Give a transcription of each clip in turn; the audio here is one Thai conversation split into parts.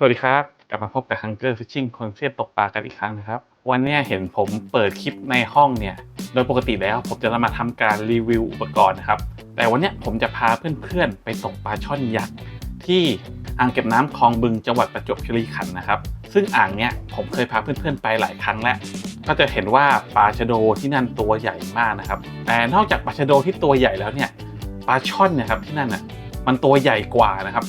สวัสดีครับ กลับมาพบกับ Hunger Fishing คนเซียนตกปลากันอีกครั้งนะครับ วันนี้เห็นผมเปิดคลิปในห้องเนี่ย โดยปกติแล้วผมจะมาทำการรีวิวอุปกรณ์นะครับ แต่วันนี้ผมจะพาเพื่อนๆ ไปตกปลาช่อนยักษ์ที่อ่างเก็บน้ำคลองบึงจังหวัดประจวบคีรีขันธ์นะครับ ซึ่งอ่างเนี้ยผมเคยพาเพื่อนๆไปหลายครั้งแล้วก็จะเห็นว่าปลาชะโดที่นั่นตัวใหญ่มากนะครับ แต่นอกจากปลาชะโดที่ตัวใหญ่แล้วเนี่ยปลาช่อนเนะครับที่นั่นอะมันตัวใหญ่กว่านะครับ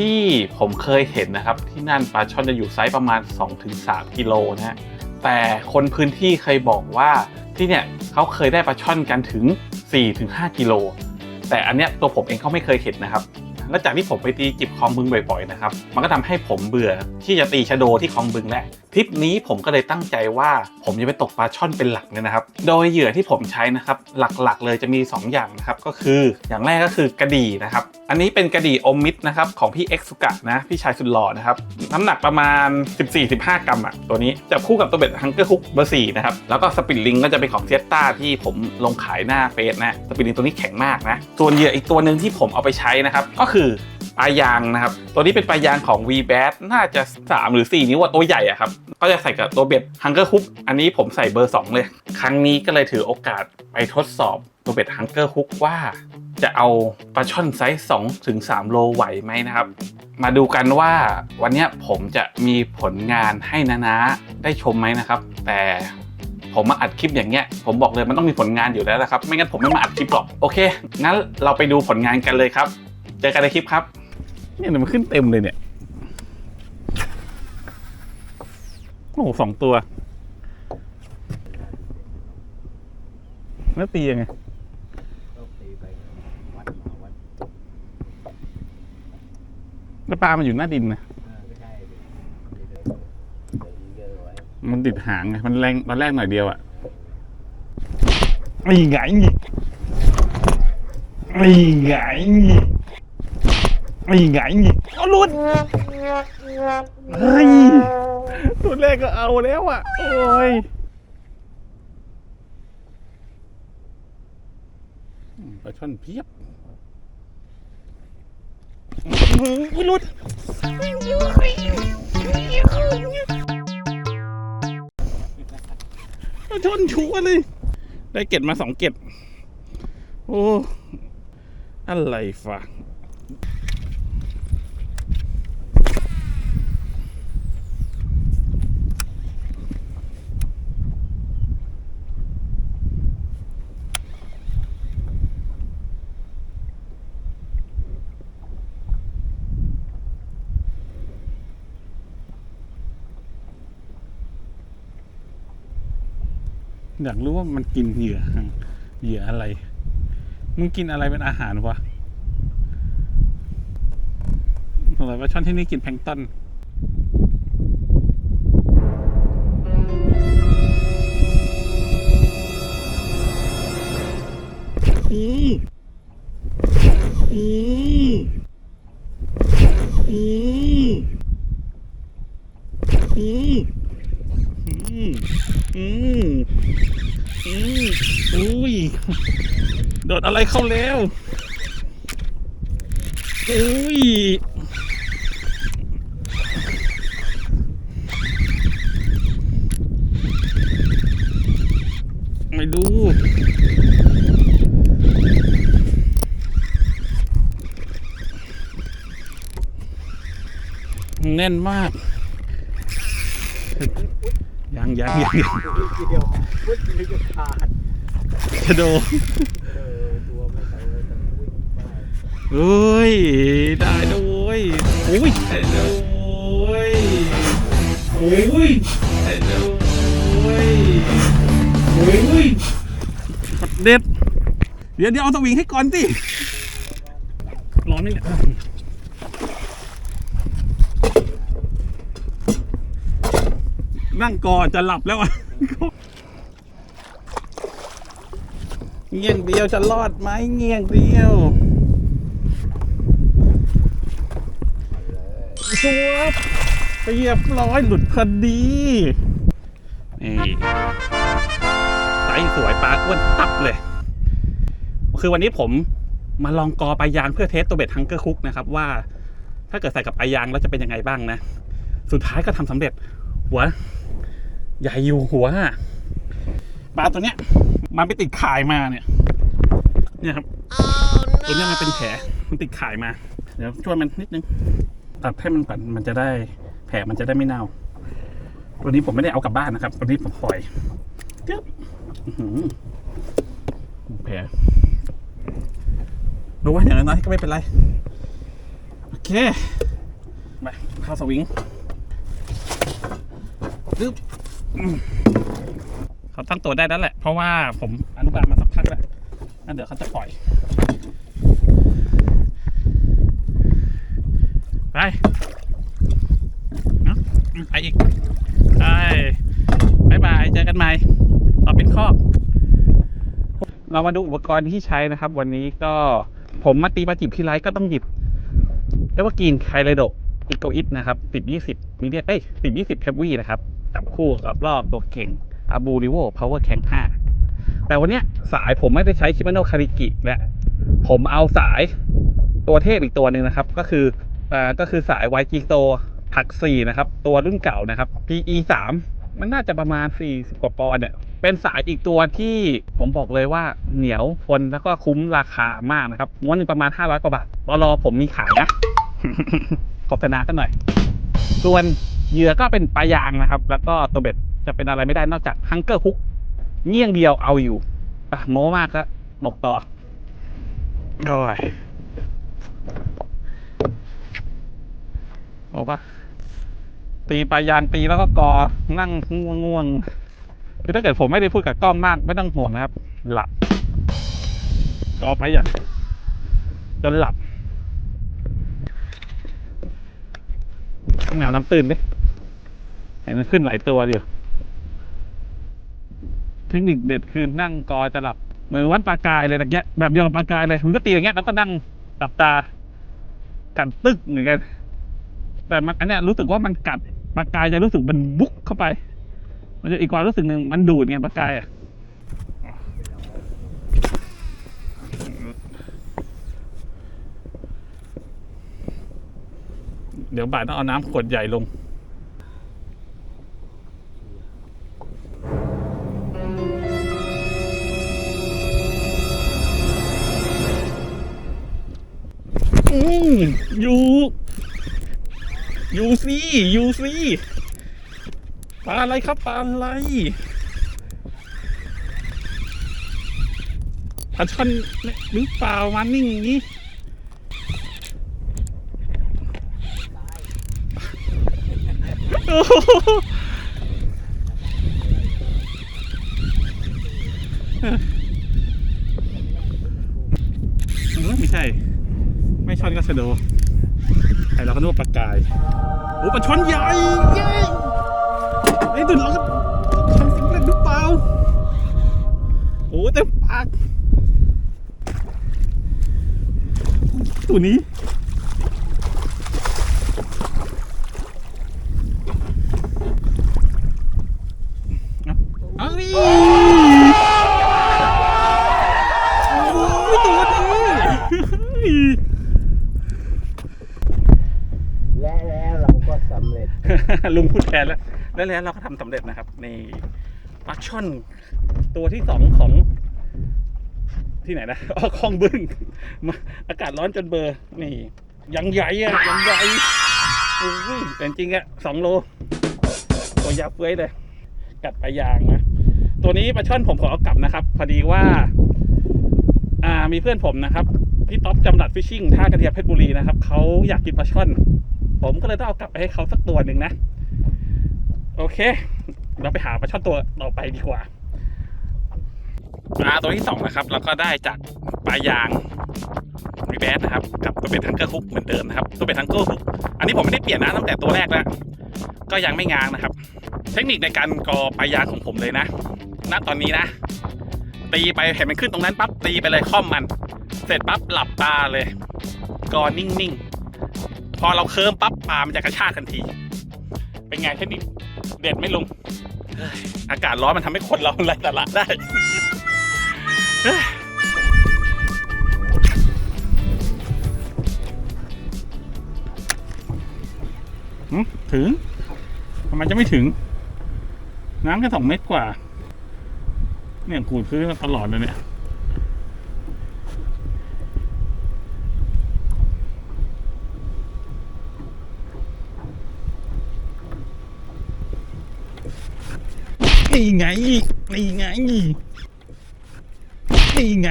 ที่ผมเคยเห็นนะครับ ที่นั่นปลาช่อนจะอยู่ไซส์ประมาณ 2-3 กิโลนะฮะแต่คนพื้นที่เคยบอกว่าที่เนี่ยเขาเคยได้ปลาช่อนกันถึง 4-5 กิโล แต่อันเนี้ยตัวผมเองก็ไม่เคยเห็นนะครับและจากที่ผมไปตีจิบคลองบึงบ่อยๆนะครับ มันก็ทำให้ผมเบื่อที่จะตีชะโดที่คลองบึงแหละทริปนี้ผมก็เลยตั้งใจว่าผมจะไปตกปลาช่อนเป็นหลักเลยนะครับ โดยเหยื่อที่ผมใช้นะครับ หลักๆ เลยจะมี 2 อย่างนะครับ ก็คืออย่างแรกก็คือกระดี่นะครับ อันนี้เป็นกระดี่อมมิดนะครับของพี่เอ็กซ์สุกะนะพี่ชายสุดหล่อนะครับ น้ำหนักประมาณ 14-15 กรัมอะตัวนี้จะคู่กับตัวเบ็ดฮังเกอร์ฮุกเบอร์4นะครับแล้วก็สปินลิงก็จะเป็นของเซียต้าที่ผมลงขายหน้าเฟซนะสปินลิงตัวนี้แข็งมากนะส่วนเหยื่ออีกตัวหนึ่งที่ผมเอาไปใช้นะครับก็คือ ปลายางนะครับ ตัวนี้เป็นปลายางของ v b a t น่าจะ 3 หรือ 4 นิ้วอะตัวใหญ่อะครับ ก็จะใส่กับตัวเบ็ด Hunger Hook อันนี้ผมใส่เบอร์ 2 เลย ครั้งนี้ก็เลยถือโอกาสไปทดสอบตัวเบ็ด Hunger Hook ว่า จะเอาปลาช่อนไซส์2ถึง3โลไหวไหมนะครับ มาดูกันว่าวันนี้ผมจะมีผลงานให้นานาได้ชมไหมนะครับ แต่ผมมาอัดคลิปอย่างเงี้ย ผมบอกเลยมันต้องมีผลงานอยู่แล้วนะครับ ไม่งั้นผมไม่มาอัดคลิปหรอก โอเค งั้นเราไปดูผลงานกันเลยครับ เจอกันในคลิปครับ เนี่ยมันขึ้นเต็มเลยเนี่ย โอ้โหสองตัว แล้วตียังไงก็ตีไปวัดมาวัดแล้วปลามันอยู่หน้าดินนะอ่าก็ใช่ดิเดินเดินเยอะไว้มันติดหางไง มันแรงตอนแรกหน่อยเดียวอะไม่ไงไม่ไง ไม่ไงเอาหลุดเฮ้ยตัวแรกก็เอาแล้วอะ โอ้ยปลาช่อนเพียบอุ้ยหลุดมาชนชัวร์เลย ได้เก็ดมาสองเก็ดโอ้ อะไรฟะ อยากรู้ว่ามันกินเหยื่อเหยื่ออะไร มึงกินอะไรเป็นอาหารวะอะไรว่าช่อนที่นี่กินแพงต้นอีอีอีอีอืมอืม อุ้ยโดดอะไรเข้าแล้วอุ้ยไม่ดูแน่นมาก ยังยังยังยังทีเดียวพุทธนึกจะขาดชะโดเออตัวไม่ใส่เลยแต่วิ่งได้เฮ้ยได้ด้วยโอุ้ยได้ด้วยโอุ้ยได้ด้วยโอุ้ยเด็ดเดี๋ยวเดี๋ยวเอาสวิงให้ก่อนสิร้อนไหมเนั่งก่อนจะหลับแล้วอะเงียงเดียวจะรอดไหมเงียงเดียวชัวบเรียบร้อยหลุดพอดีนี่ไซส์สวยปลาอ้วนตับเลย คือวันนี้ผมมาลองกอปลายางเพื่อเทสตัวเบ็ดฮังเกอร์คุกนะครับว่า ถ้าเกิดใส่กับปลายางแล้วจะเป็นยังไงบ้างนะ สุดท้ายก็ทำสำเร็จหัว ใหญ่อยู่หัวอะปลาตัวเนี้ย มันไปติดข่ายมาเนี่ย เนี่ยครับ ตัวเนี้ยมันเป็นแผลมันติดข่ายมา เดี๋ยวช่วยมันนิดนึงตัดให้มันก่อนมันจะได้แผลมันจะได้ไม่เน่า ตัวนี้ผมไม่ได้เอากลับบ้านนะครับ ตัวนี้ผมปล่อยจึ๊บอื้อหือแผลดูว่าอย่างน้อยๆก็ไม่เป็นไร โอเคไปเข้าสวิงจึ๊บอืม เขาตั้งตัวได้แล้วแหละ เพราะว่าผมอนุบาลมาสักพักแล้วงั้นเดี๋ยวเขาจะปล่อย ไปเนาะไปอีกไปบายบายเจอกันใหม่ ต่อเป็นข้อเรามาดูอุปกรณ์ที่ใช้นะครับ วันนี้ก็ผมมาตีปลาจิบที่ไรก็ต้องหยิบเรียกว่ากินไคไลโดอีโกอิทนะครับสิบยี่สิบมีเดียเอ้ยสิบยี่สิบแคปวีนะครับ จับคู่กับรอบตัวเก่งอาบูริโวพาวเวอร์แข็งห้าแต่วันเนี้ยสายผมไม่ได้ใช้ชิมาโนคาริกิและผมเอาสายตัวเทพอีกตัวหนึ่งนะครับ ก็คืออ่าก็คือสาย YG s o ผักสี่นะครับ ตัวรุ่นเก่านะครับ PE สามมันน่าจะประมาณ 40 กว่าปอนด์เนี่ย เป็นสายอีกตัวที่ผมบอกเลยว่าเหนียวทนแล้วก็คุ้มราคามากนะครับม้วนหนึ่งประมาณ 500 กว่าบาทรอรอผมมีขายนะโฆษณากันหน่อย ส่วน เหยื่อก็เป็นปลายางนะครับ แล้วก็ตัวเบ็ดจะเป็นอะไรไม่ได้นอกจากฮังเกอร์ฮุกเงี้ยงเดียวเอาอยู่อะโม้มากแล้วหมกต่อโอ้ยบอกว่าตีปลายางตีแล้วก็กอนั่งง่วงง่วงๆคือถ้าเกิดผมไม่ได้พูดกับกล้องมากไม่ต้องห่วงนะครับ หลับกอไปอย่างจนหลับแมวน้ำตื่นดิเห็นมันขึ้นหลายตัวอยู่เทคนิคเด็ดคือนั่งกอจะหลับเหมือนวัดปลากายเลยตะเงี้ยแบบเดียวกับปลากายเลยมันก็ตีอย่างเงี้ยแล้วก็นั่งหลับตา กันตึกเหมือนกัน แต่มันอันเนี้ยรู้สึกว่ามันกัดปลากายจะรู้สึกมันบุกเข้าไป มันจะอีกความรู้สึกหนึ่งมันดูดไงปลากายอะเดี๋ยวบ่ายต้องเอาน้ำขวดใหญ่ลง อยู่อยูซี่ยูซี่ปลาอะไรครับปลาอะไรปลาช่อนหรือเปล่ามานิ่งอย่างนี้เออไม่ใช่ ไม่ช่อนก็สะโดไอเราก็นึกว่าปลากายโอ้ปลาช่อนใหญ่เย้ไอ้ตุ่นเราก็ทำสำเร็จหรือเปล่าโอ้เต็มปากตัวนี้ เอาเอ้ยโอ้ยตัวนี้ และแล้วเราก็สำเร็จ ลุงพูดแทนแล้ว แล้วแล้วเราก็ทำสำเร็จนะครับในปลาช่อนตัวที่สองของที่ไหนนะอ๋อคลองบึ้งมาอากาศร้อนจนเบอร์ นี่ ยังใหญ่อะยังใหญ่โอ้ยแต่จริงอะสองโล ตัวยาเฟ้ยเลยกัดปลายางนะตัวนี้ปลาช่อนผมขอเอากลับนะครับ พอดีว่า อ่ามีเพื่อนผมนะครับพี่ต๊อปจำหลัดฟิชชิ่งท่ากระเทียมเพชรบุรีนะครับเขาอยากกินปลาช่อน ผมก็เลยต้องเอากลับไปให้เขาสักตัวหนึ่งนะ โอเค เราไปหาปลาช่อนตัวต่อไปดีกว่าปลาตัวที่สองนะครับ เราก็ได้จากปลายางรีแบสนะครับ กับตัวเป็นทังเกอร์ฮุกเหมือนเดิมนะครับตัวเป็นทังเกอร์ฮุกอันนี้ผมไม่ได้เปลี่ยนนะตั้งแต่ตัวแรกแล้วก็ยังไม่งางนะครับ เทคนิคในการกอปลายางของผมเลยนะณตอนนี้นะ ตีไปเห็นมันขึ้นตรงนั้นปั๊บตีไปเลยค่อมมัน เสร็จปั๊บหลับตาเลยกอนิ่งๆ พอเราเคิมปั๊บปลามันจะกระชากทันที เป็นไงเทคนิคเด็ดไม่ลง อากาศร้อนมันทำให้คนเราไร้สาระได้ถึงมันจะไม่ถึง น้ำแค่สองเมตรกว่า เนี่ยขูดพื้นมาตลอดเลยเนี่ย นี่ไงนี่ไงนี่ไง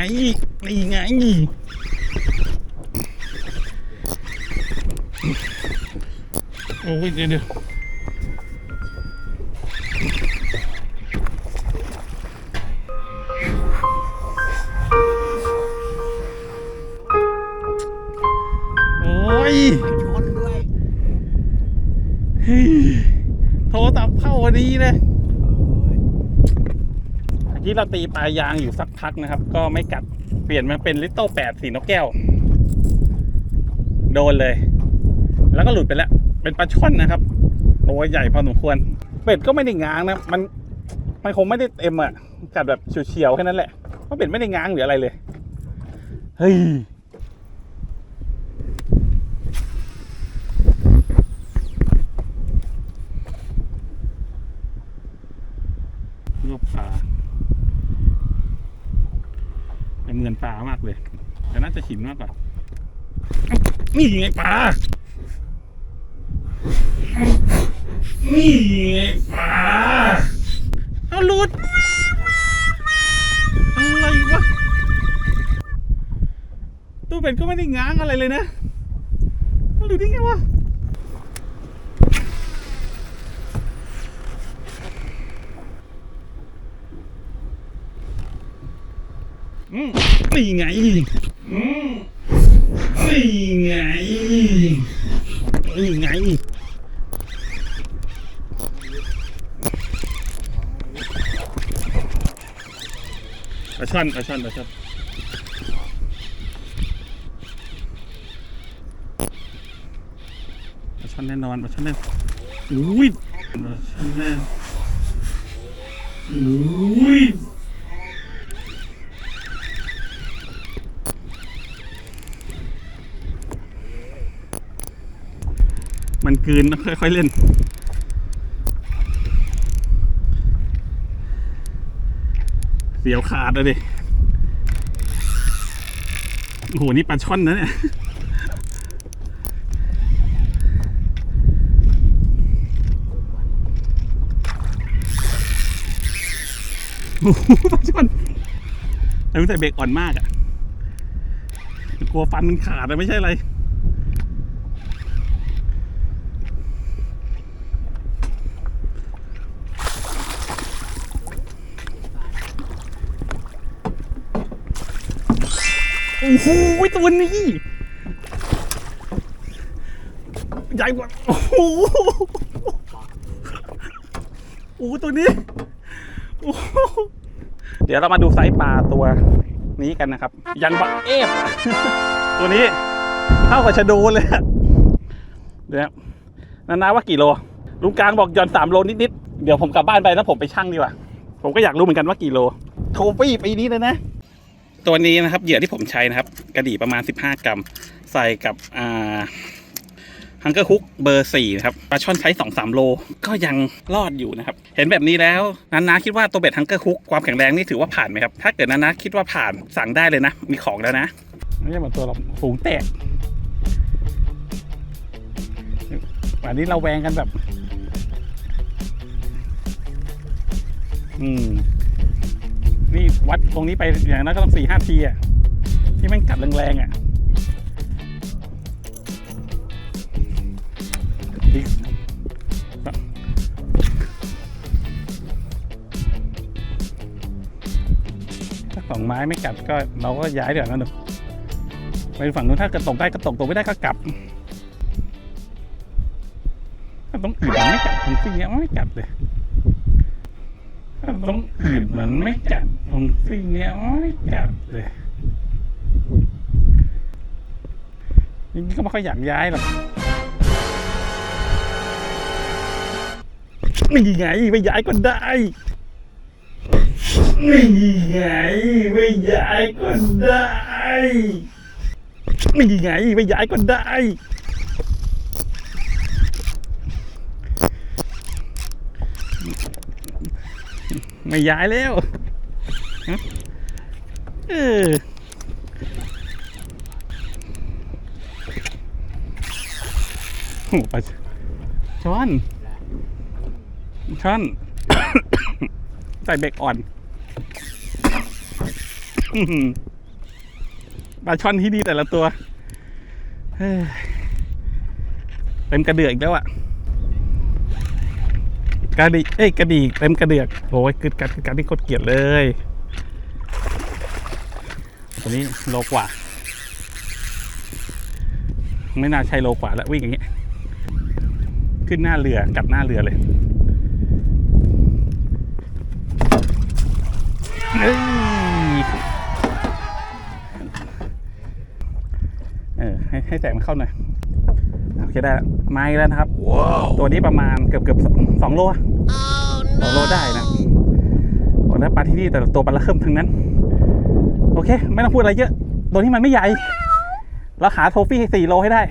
นี่ไงโอ้ยเดี๋ยว เมื่อกี้เราตีปลายยางอยู่สักพักนะครับ ก็ไม่กัดเปลี่ยนมาเป็นลิตโต้แปดสีนกแก้ว โดนเลย แล้วก็หลุดไปแล้ว เป็นปลาช่อนนะครับตัวใหญ่พอสมควร เป็ดก็ไม่ได้ง้างนะมันมันคงไม่ได้เต็มอะกัดแบบเฉียวๆแค่นั้นแหละเพราะเป็ดไม่ได้ง้างหรืออะไรเลยเฮ้ย รวบปลาแต่เหมือนปลามากเลย แต่น่าจะหินมากกว่า นี่ไงปลา นี่ไงปลา เอาหลุดอะไรวะตัวเป็ดก็ไม่ได้ง้างอะไรเลยนะมันหลุดได้ไงวะอืม นี่ไงนี่ไงนี่ไงปลาช่อนปลาช่อนปลาช่อนปลาช่อนแน่นอนปลาช่อนแน่นอุ้ยปลาช่อนแน่นอุ้ย กืนค่อยๆเล่น เสียวขาดเลยดิโอ้โห นี่ปลาช่อนนะเนี่ยโอ้โหปลาช่อนแต่ไม่ใส่เบรกอ่อนมากอะกลัวฟันมันขาดอะไม่ใช่อะไร โอ้โหตัวนี้ใหญ่กว่าโอ้โหโอ้โหตัวนี้โอ้โหเดี๋ยวเรามาดูไซส์ปลาตัวนี้กันนะครับ ยันบักเอฟตัวนี้เท่ากับชะโดเลยเดี๋ยวนานาว่ากี่โลลุงกลางบอกย่อนสามโลนิดๆเดี๋ยวผมกลับบ้านไปแล้วผมไปชั่งดีกว่าผมก็อยากรู้เหมือนกันว่ากี่โลโทฟี่ปีนี้เลยนะ ตัวนี้นะครับเหยื่อที่ผมใช้นะครับ กระดี่ประมาณ 15 กรัม ใส่กับอ่าฮังเกอร์คุกเบอร์4นะครับปลาช่อนไซส์2 3โลก็ยังรอดอยู่นะครับ เห็นแบบนี้แล้วนานนาคิดว่าตัวเบ็ดฮังเกอร์คุกความแข็งแรงนี่ถือว่าผ่านไหมครับ ถ้าเกิดนานนาคิดว่าผ่านสั่งได้เลยนะ มีของแล้วนะ ไม่ใช่มือนตัวเราฝูงแตกวันนี้เราแวงกันแบบ อืม นี่วัดตรงนี้ไปอย่างนั้นก็ต้องสี่ห้าทีอะที่แม่งกัดแรงๆอะอีกถ้าสองไม้ไม่กัดก็เราก็ย้ายเดี๋ยวนั้นหนูไปฝั่งนู้นถ้าเกิดตกได้ก็ตกตกไม่ได้ก็กลับถ้าต้องอื่นมันไม่กัดตรงที่เนี้ยมันไม่กัดเลยต้องอื่นมันไม่กัด ตรงสิ่งเนี้ยมันไม่กัดเลยจริงๆก็ไม่ค่อยอยากย้ายหรอกนี่ไงไม่ย้ายก็ได้นี่ไงไม่ย้ายก็ได้นี่ไงไม่ย้ายก็ได้ไม่ย้ายแล้ว เออโอ้ปลาช้อนช้อน ใส่เบรกอ่อนปลาช่อนที่นี่แต่ละตัวเต็มกระเดือกอีกแล้วอะกระดิเอ้ยกระดีเต็มกระเดือกโอ้ยกึดกัดกึดกัดที่โคตรเกลียดเลย ตัวนี้โลกว่า ไม่น่าใช่โลกว่าแล้ววิ่งอย่างเงี้ยขึ้นหน้าเรือกัดหน้าเรือเลยเอ้ยเออให้ให้แสงมันเข้าหน่อยโอเคได้แล้วมาอีกแล้วนะครับตัวนี้ประมาณเกือบเกือบสองโลอะสองโลได้นะโอ้แล้วปลาที่นี่แต่ละตัวปลาละเคิมทั้งนั้น โอเค ไม่ต้องพูดอะไรเยอะตัวนี้มันไม่ใหญ่ เราหาโทฟี่สี่โลให้ได้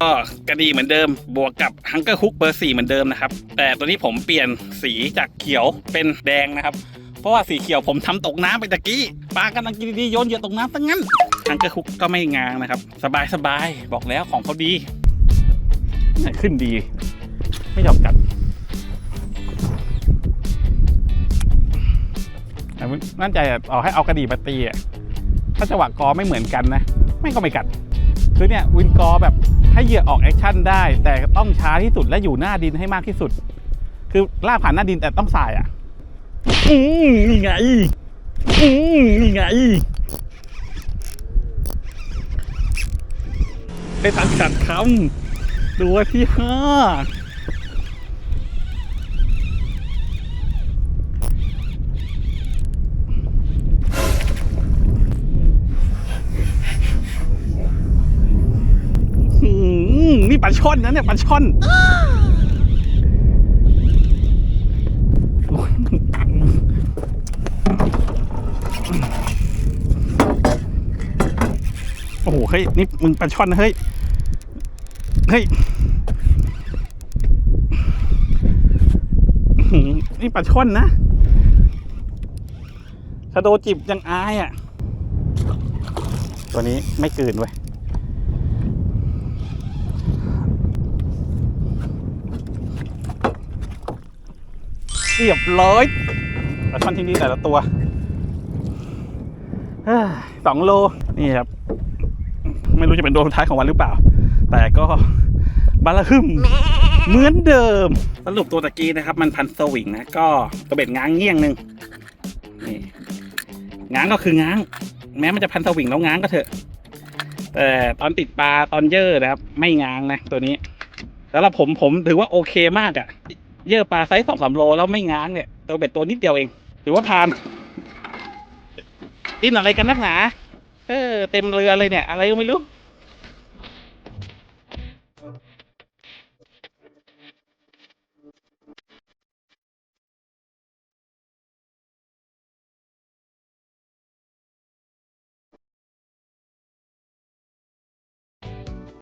ก็กระดีเหมือนเดิม บวกกับฮังเกอร์คุกเบอร์สี่เหมือนเดิมนะครับ แต่ตัวนี้ผมเปลี่ยนสีจากเขียวเป็นแดงนะครับ เพราะว่าสีเขียวผมทำตกน้ำไปตะกี้ ปลากำลังกินดีๆโยนเหยื่อตกน้ำตั้งนั้นฮังเกอร์คุกก็ไม่งางนะครับสบายสบายๆ บอกแล้วของเขาดี ขึ้นดี ไม่ยอมกัด มั่นใจอะเอาให้เอากระดีมาตีอะถ้าจังหวะกอไม่เหมือนกันนะไม่ก็ไม่กัด คือเนี่ยวินกอแบบให้เหยื่อออกแอคชั่นได้ แต่ต้องช้าที่สุดและอยู่หน้าดินให้มากที่สุด คือลากผ่านหน้าดินแต่ต้องสายอะอืมนี่ไงอืมนี่ไงได้ตังค์ขัดคำตัวที่ห้า ช่อนนะเนี่ยปลาช่อนโอ้โหเฮ้ยนี่มึงปลาช่อนนะเฮ้ยเฮ้ยนี่ปลาช่อนนะชะโดจิบยังอายอะ ตัวนี้ไม่กลืนเว้ย เรียบร้อยปลาช่อนที่นี่แต่ละตัวเฮ้ยสองโลนี่ครับ ไม่รู้จะเป็นโดนท้ายของวันหรือเปล่า แต่ก็บาลาฮึมเหมือนเดิม สรุปตัวตะกี้นะครับ มันพันสวิงนะ ก็กระเบ็ดง้างเงี้ยงหนึ่งนี่ง้างก็คือง้าง แม้มันจะพันสวิงแล้วง้างก็เถอะ แต่ตอนติดปลาตอนเยอะนะครับ ไม่ง้างนะตัวนี้ แล้วผมผมถือว่าโอเคมากอะ เยอะปลาไซส์สองสามโลแล้วไม่ง้างเนี่ยตัวเบ็ดตัวนิดเดียวเองถือว่าผ่านดิ้นอะไรกันนักหนา เออ เต็มเรือเลยเนี่ย อะไรก็ไม่รู้